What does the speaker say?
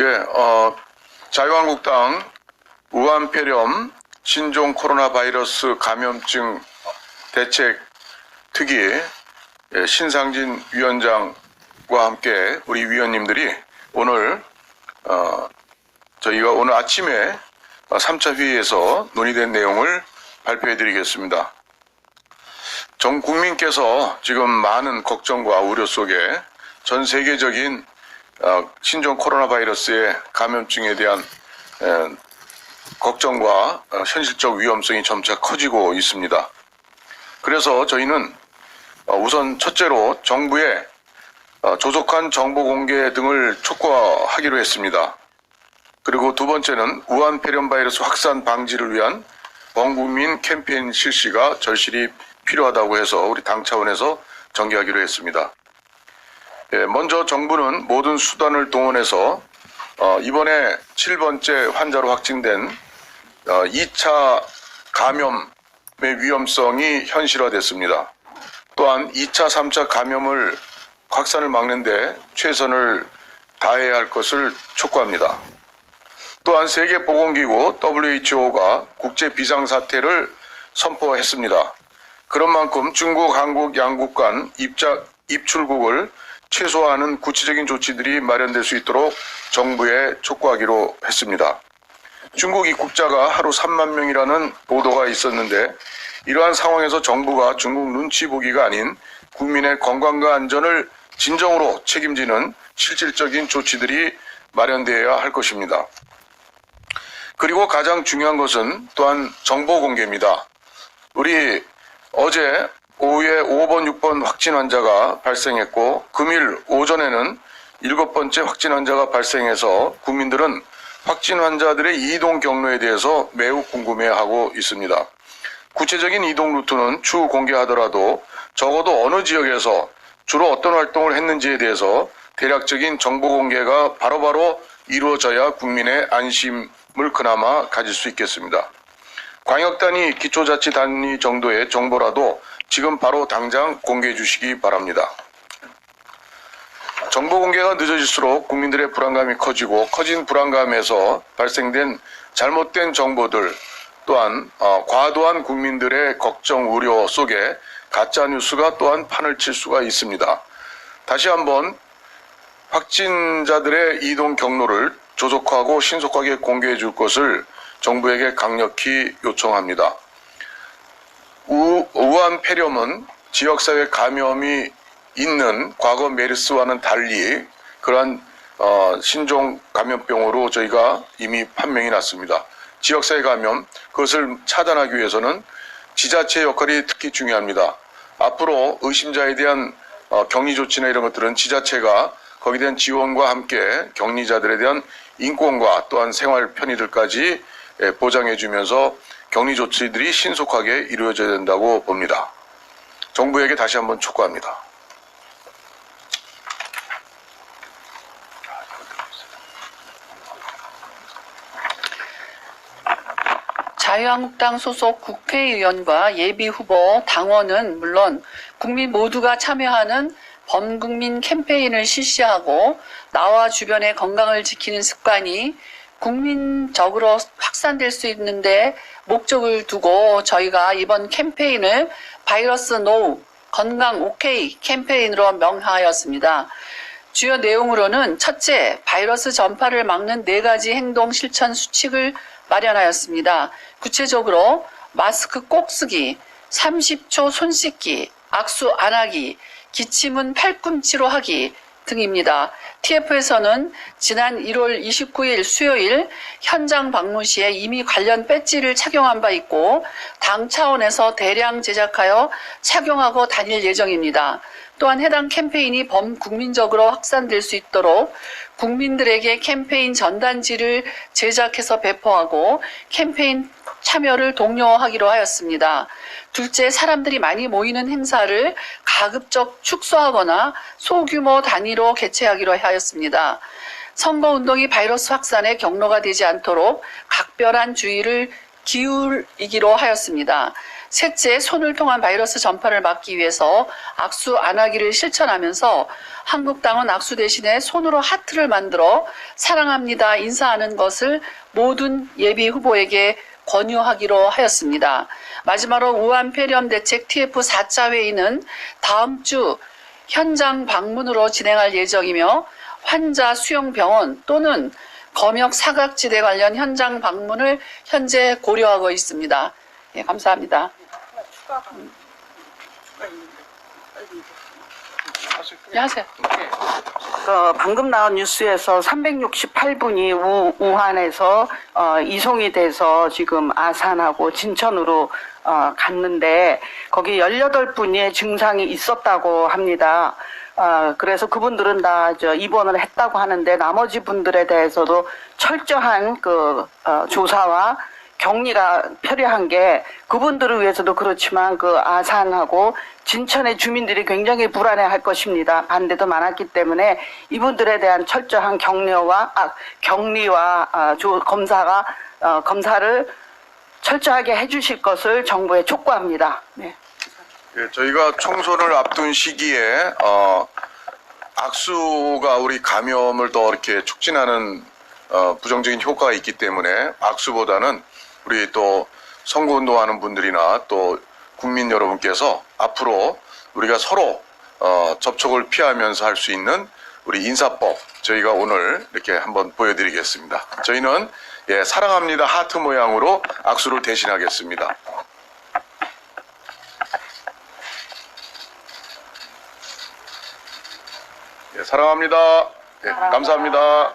예, 어, 자유한국당 우한폐렴 신종 코로나 바이러스 감염증 대책 특위 예, 신상진 위원장과 함께 우리 위원님들이 오늘 어, 저희가 오늘 아침에 3차 회의에서 논의된 내용을 발표해 드리겠습니다. 전 국민께서 지금 많은 걱정과 우려 속에 전 세계적인 어, 신종 코로나 바이러스의 감염증에 대한 에, 걱정과 어, 현실적 위험성이 점차 커지고 있습니다. 그래서 저희는 어, 우선 첫째로 정부의 어, 조속한 정보 공개 등을 촉구하기로 했습니다. 그리고 두 번째는 우한 폐렴 바이러스 확산 방지를 위한 범국민 캠페인 실시가 절실히 필요하다고 해서 우리 당 차원에서 전개하기로 했습니다. 예, 먼저 정부는 모든 수단을 동원해서 어, 이번에 7번째 환자로 확진된 어, 2차 감염의 위험성이 현실화됐습니다. 또한 2차, 3차 감염을 확산을 막는데 최선을 다해야 할 것을 촉구합니다. 또한 세계보건기구 WHO가 국제 비상사태를 선포했습니다. 그런 만큼 중국, 한국 양국 간 입자, 입출국을 최소화하는 구체적인 조치들이 마련될 수 있도록 정부에 촉구하기로 했습니다. 중국 입국자가 하루 3만 명이라는 보도가 있었는데 이러한 상황에서 정부가 중국 눈치 보기가 아닌 국민의 건강과 안전을 진정으로 책임지는 실질적인 조치들이 마련되어야 할 것입니다. 그리고 가장 중요한 것은 또한 정보 공개입니다. 우리 어제 오후에 5번, 6번 확진 환자가 발생했고 금일 오전에는 일곱 번째 확진 환자가 발생해서 국민들은 확진 환자들의 이동 경로에 대해서 매우 궁금해하고 있습니다. 구체적인 이동 루트는 추후 공개하더라도 적어도 어느 지역에서 주로 어떤 활동을 했는지에 대해서 대략적인 정보 공개가 바로바로 이루어져야 국민의 안심을 그나마 가질 수 있겠습니다. 광역단위, 기초자치단위 정도의 정보라도 지금 바로 당장 공개해 주시기 바랍니다. 정보 공개가 늦어질수록 국민들의 불안감이 커지고 커진 불안감에서 발생된 잘못된 정보들 또한 어, 과도한 국민들의 걱정 우려 속에 가짜 뉴스가 또한 판을 칠 수가 있습니다. 다시 한번 확진자들의 이동 경로를 조속하고 신속하게 공개해 줄 것을 정부에게 강력히 요청합니다. 우, 우한 폐렴은 지역사회 감염이 있는 과거 메르스와는 달리 그러한 어, 신종 감염병으로 저희가 이미 판명이 났습니다. 지역사회 감염 그것을 차단하기 위해서는 지자체 역할이 특히 중요합니다. 앞으로 의심자에 대한 어, 격리 조치나 이런 것들은 지자체가 거기에 대한 지원과 함께 격리자들에 대한 인권과 또한 생활 편의들까지 예, 보장해 주면서 격리 조치들이 신속하게 이루어져야 된다고 봅니다. 정부에게 다시 한번 촉구합니다. 자유한국당 소속 국회의원과 예비후보 당원은 물론 국민 모두가 참여하는 범국민 캠페인을 실시하고 나와 주변의 건강을 지키는 습관이 국민적으로 확산될 수 있는데 목적을 두고 저희가 이번 캠페인을 바이러스 노 건강 오케이 캠페인으로 명하였습니다. 주요 내용으로는 첫째, 바이러스 전파를 막는 네 가지 행동 실천 수칙을 마련하였습니다. 구체적으로 마스크 꼭 쓰기, 30초 손 씻기, 악수 안 하기, 기침은 팔꿈치로 하기 등입니다. TF에서는 지난 1월 29일 수요일 현장 방문 시에 이미 관련 배지를 착용한 바 있고 당 차원에서 대량 제작하여 착용하고 다닐 예정입니다. 또한 해당 캠페인이 범국민적으로 확산될 수 있도록 국민들에게 캠페인 전단지를 제작해서 배포하고 캠페인 참여를 독려하기로 하였습니다. 둘째, 사람들이 많이 모이는 행사를 가급적 축소하거나 소규모 단위로 개최하기로 하였습니다. 선거운동이 바이러스 확산의 경로가 되지 않도록 각별한 주의를 기울이기로 하였습니다. 셋째, 손을 통한 바이러스 전파를 막기 위해서 악수 안 하기를 실천하면서 한국당은 악수 대신에 손으로 하트를 만들어 사랑합니다 인사하는 것을 모든 예비 후보에게 권유하기로 하였습니다. 마지막으로 우한 폐렴 대책 TF 4차 회의는 다음 주 현장 방문으로 진행할 예정이며 환자 수용 병원 또는 검역 사각지대 관련 현장 방문을 현재 고려하고 있습니다. 예, 감사합니다. 예, 하세요. 그 방금 나온 뉴스에서 368분이 우, 우한에서 어, 이송이 돼서 지금 아산하고 진천으로 어, 갔는데 거기 18분의 증상이 있었다고 합니다. 어, 그래서 그분들은 다 저 입원을 했다고 하는데 나머지 분들에 대해서도 철저한 그 어, 조사와 격리가 필요한 게 그분들을 위해서도 그렇지만 그 아산하고 진천의 주민들이 굉장히 불안해할 것입니다. 반대도 많았기 때문에 이분들에 대한 철저한 격려와 아, 격리와 아, 조, 검사가 어, 검사를 철저하게 해주실 것을 정부에 촉구합니다. 네. 예, 저희가 총선을 앞둔 시기에 어, 악수가 우리 감염을 더 이렇게 촉진하는 어, 부정적인 효과가 있기 때문에 악수보다는 우리 또 선거운동하는 분들이나 또 국민 여러분께서 앞으로 우리가 서로 어, 접촉을 피하면서 할 수 있는 우리 인사법 저희가 오늘 이렇게 한번 보여드리겠습니다. 저희는 예, 사랑합니다 하트 모양으로 악수를 대신하겠습니다. 예, 사랑합니다. 예, 감사합니다.